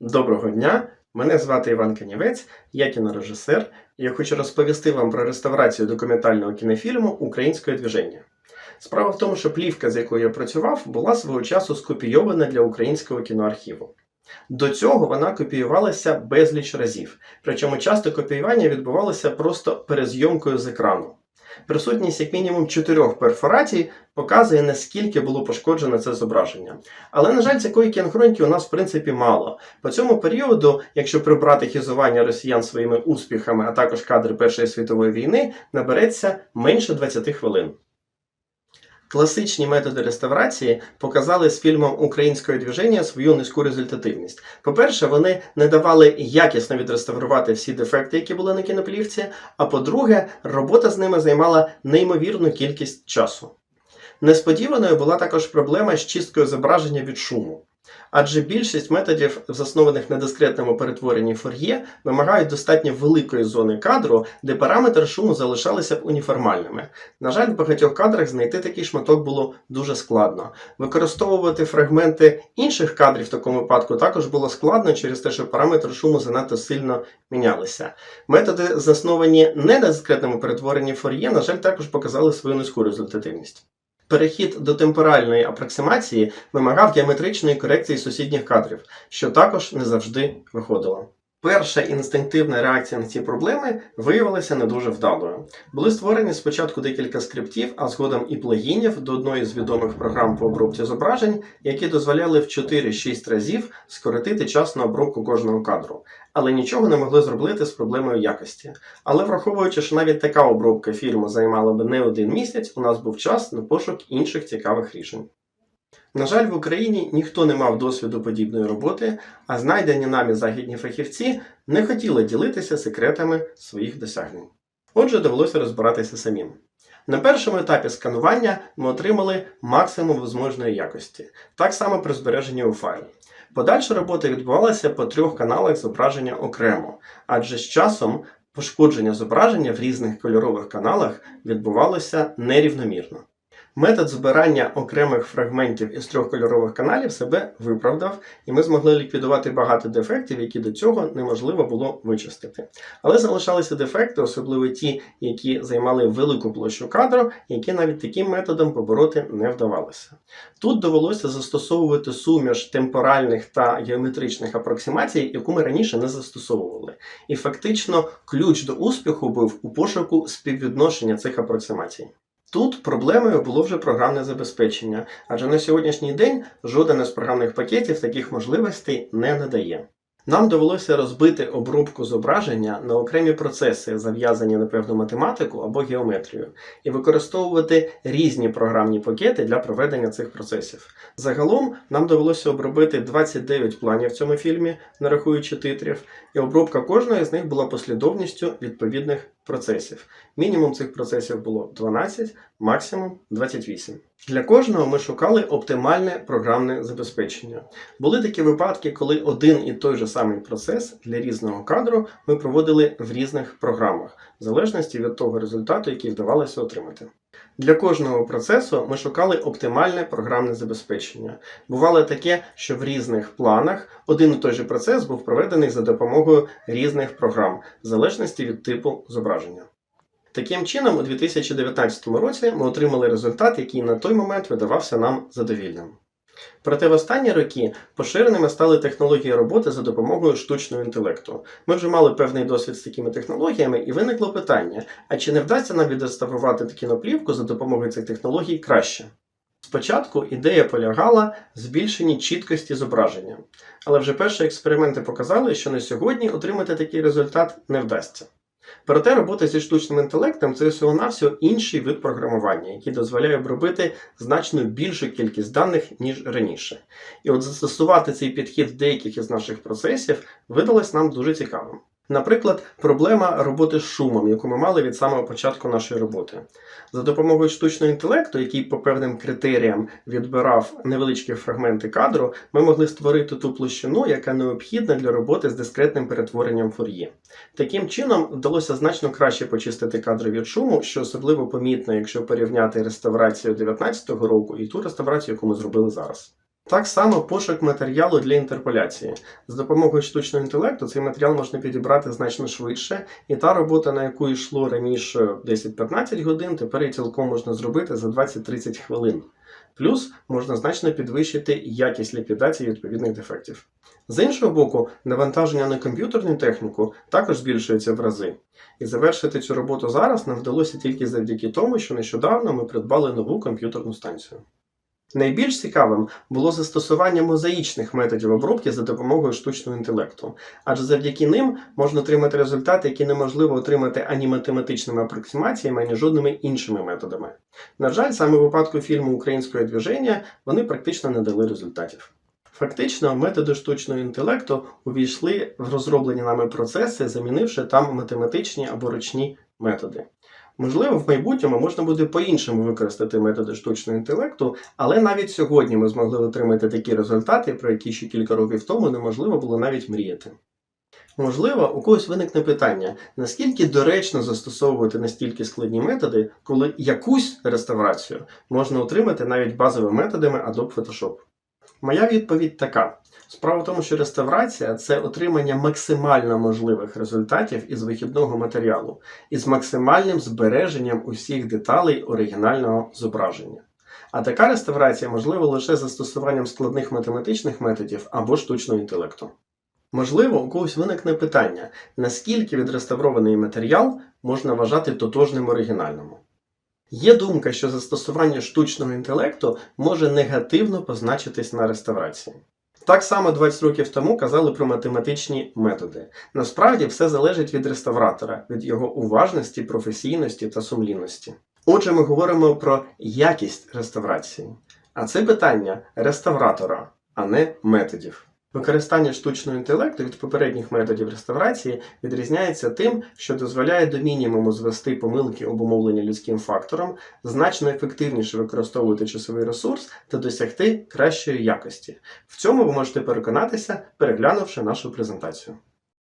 Доброго дня! Мене звати Іван Канівець, я кінорежисер, і я хочу розповісти вам про реставрацію документального кінофільму Українське движення. Справа в тому, що плівка, з якою я працював, була свого часу скопійована для українського кіноархіву. До цього вона копіювалася безліч разів, причому часто копіювання відбувалося просто перезйомкою з екрану. Присутність як мінімум чотирьох перфорацій показує, наскільки було пошкоджено це зображення. Але, на жаль, такої кінохроніки у нас в принципі мало. По цьому періоду, якщо прибрати хізування росіян своїми успіхами, а також кадри Першої світової війни, набереться менше 20 хвилин. Класичні методи реставрації показали з фільмом українського движення свою низьку результативність. По-перше, вони не давали якісно відреставрувати всі дефекти, які були на кіноплівці. А по-друге, робота з ними займала неймовірну кількість часу. Несподіваною була також проблема з чисткою зображення від шуму. Адже більшість методів, заснованих на дискретному перетворенні фур'є, вимагають достатньо великої зони кадру, де параметри шуму залишалися б уніформальними. На жаль, в багатьох кадрах знайти такий шматок було дуже складно. Використовувати фрагменти інших кадрів в такому випадку також було складно через те, що параметри шуму занадто сильно мінялися. Методи, засновані не на дискретному перетворенні фур'є, на жаль, також показали свою низьку результативність. Перехід до темпоральної апроксимації вимагав геометричної корекції сусідніх кадрів, що також не завжди виходило. Перша інстинктивна реакція на ці проблеми виявилася не дуже вдалою. Були створені спочатку декілька скриптів, а згодом і плагінів до одної з відомих програм по обробці зображень, які дозволяли в 4-6 разів скоротити час на обробку кожного кадру, але нічого не могли зробити з проблемою якості. Але враховуючи, що навіть така обробка фільму займала би не один місяць, у нас був час на пошук інших цікавих рішень. На жаль, в Україні ніхто не мав досвіду подібної роботи, а знайдені нами західні фахівці не хотіли ділитися секретами своїх досягнень. Отже, довелося розбиратися самим. На першому етапі сканування ми отримали максимум возможної якості, так само при збереженні у файлі. Подальша робота відбувалася по трьох каналах зображення окремо, адже з часом пошкодження зображення в різних кольорових каналах відбувалося нерівномірно. Метод збирання окремих фрагментів із трьох кольорових каналів себе виправдав, і ми змогли ліквідувати багато дефектів, які до цього неможливо було вичистити. Але залишалися дефекти, особливо ті, які займали велику площу кадру, які навіть таким методом побороти не вдавалося. Тут довелося застосовувати суміш темпоральних та геометричних апроксимацій, яку ми раніше не застосовували. І фактично ключ до успіху був у пошуку співвідношення цих апроксимацій. Тут проблемою було вже програмне забезпечення, адже на сьогоднішній день жоден із програмних пакетів таких можливостей не надає. Нам довелося розбити обробку зображення на окремі процеси, зав'язані на певну математику або геометрію, і використовувати різні програмні пакети для проведення цих процесів. Загалом нам довелося обробити 29 планів в цьому фільмі, не рахуючи титрів, і обробка кожної з них була послідовністю відповідних процесів. Мінімум цих процесів було 12, максимум 28. Для кожного ми шукали оптимальне програмне забезпечення. Були такі випадки, коли один і той же самий процес для різного кадру ми проводили в різних програмах, в залежності від того результату, який вдавалося отримати. Для кожного процесу ми шукали оптимальне програмне забезпечення. Бувало таке, що в різних планах один і той же процес був проведений за допомогою різних програм, в залежності від типу зображення. Таким чином, у 2019 році ми отримали результат, який на той момент видавався нам задовільним. Проте в останні роки поширеними стали технології роботи за допомогою штучного інтелекту. Ми вже мали певний досвід з такими технологіями, і виникло питання: а чи не вдасться нам відреставрувати кіноплівку за допомогою цих технологій краще? Спочатку ідея полягала в збільшенні чіткості зображення, але вже перші експерименти показали, що на сьогодні отримати такий результат не вдасться. Проте робота зі штучним інтелектом це всього-навсього інший вид програмування, який дозволяє обробити значно більшу кількість даних, ніж раніше. І от застосувати цей підхід в деяких із наших процесів видалось нам дуже цікавим. Наприклад, проблема роботи з шумом, яку ми мали від самого початку нашої роботи. За допомогою штучного інтелекту, який по певним критеріям відбирав невеличкі фрагменти кадру, ми могли створити ту площину, яка необхідна для роботи з дискретним перетворенням фур'є. Таким чином вдалося значно краще почистити кадри від шуму, що особливо помітно, якщо порівняти реставрацію 2019 року і ту реставрацію, яку ми зробили зараз. Так само пошук матеріалу для інтерполяції. З допомогою штучного інтелекту цей матеріал можна підібрати значно швидше, і та робота, на яку йшло раніше 10-15 годин, тепер її цілком можна зробити за 20-30 хвилин. Плюс можна значно підвищити якість ліквідації відповідних дефектів. З іншого боку, навантаження на комп'ютерну техніку також збільшується в рази. І завершити цю роботу зараз нам вдалося тільки завдяки тому, що нещодавно ми придбали нову комп'ютерну станцію. Найбільш цікавим було застосування мозаїчних методів обробки за допомогою штучного інтелекту, адже завдяки ним можна отримати результати, які неможливо отримати ані математичними апроксимаціями, ані жодними іншими методами. На жаль, саме у випадку фільму Українське движення вони практично не дали результатів. Фактично, методи штучного інтелекту увійшли в розроблені нами процеси, замінивши там математичні або ручні методи. Можливо, в майбутньому можна буде по-іншому використати методи штучного інтелекту, але навіть сьогодні ми змогли отримати такі результати, про які ще кілька років тому неможливо було навіть мріяти. Можливо, у когось виникне питання, наскільки доречно застосовувати настільки складні методи, коли якусь реставрацію можна отримати навіть базовими методами Adobe Photoshop. Моя відповідь така: справа в тому, що реставрація це отримання максимально можливих результатів із вихідного матеріалу із максимальним збереженням усіх деталей оригінального зображення. А така реставрація можлива лише застосуванням складних математичних методів або штучного інтелекту. Можливо, у когось виникне питання, наскільки відреставрований матеріал можна вважати тотожним оригінальному. Є думка, що застосування штучного інтелекту може негативно позначитись на реставрації. Так само 20 років тому казали про математичні методи. Насправді все залежить від реставратора, від його уважності, професійності та сумлінності. Отже, ми говоримо про якість реставрації. А це питання реставратора, а не методів. Використання штучного інтелекту від попередніх методів реставрації відрізняється тим, що дозволяє до мінімуму звести помилки, обумовлені людським фактором, значно ефективніше використовувати часовий ресурс та досягти кращої якості. В цьому ви можете переконатися, переглянувши нашу презентацію.